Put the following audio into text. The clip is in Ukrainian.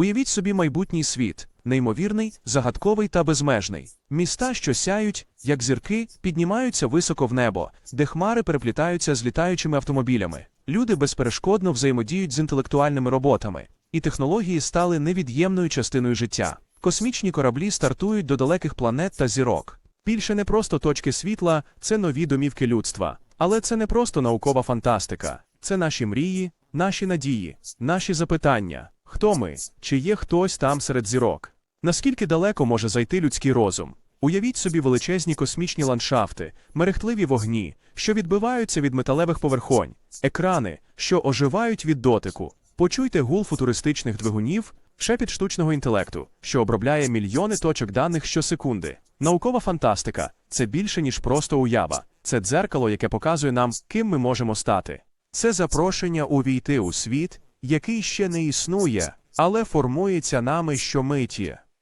Уявіть собі майбутній світ, неймовірний, загадковий та безмежний. Міста, що сяють, як зірки, піднімаються високо в небо, де хмари переплітаються з літаючими автомобілями. Люди безперешкодно взаємодіють з інтелектуальними роботами, і технології стали невід'ємною частиною життя. Космічні кораблі стартують до далеких планет та зірок. Більше не просто точки світла, це нові домівки людства. Але це не просто наукова фантастика, це наші мрії, наші надії, наші запитання. Хто ми? Чи є хтось там серед зірок? Наскільки далеко може зайти людський розум? Уявіть собі величезні космічні ландшафти, мерехтливі вогні, що відбиваються від металевих поверхонь, екрани, що оживають від дотику. Почуйте гул футуристичних двигунів, шепіт штучного інтелекту, що обробляє мільйони точок даних щосекунди. Наукова фантастика це більше, ніж просто уява. Це дзеркало, яке показує нам, ким ми можемо стати. Це запрошення увійти у світ, який ще не існує, але формується нами щомиті.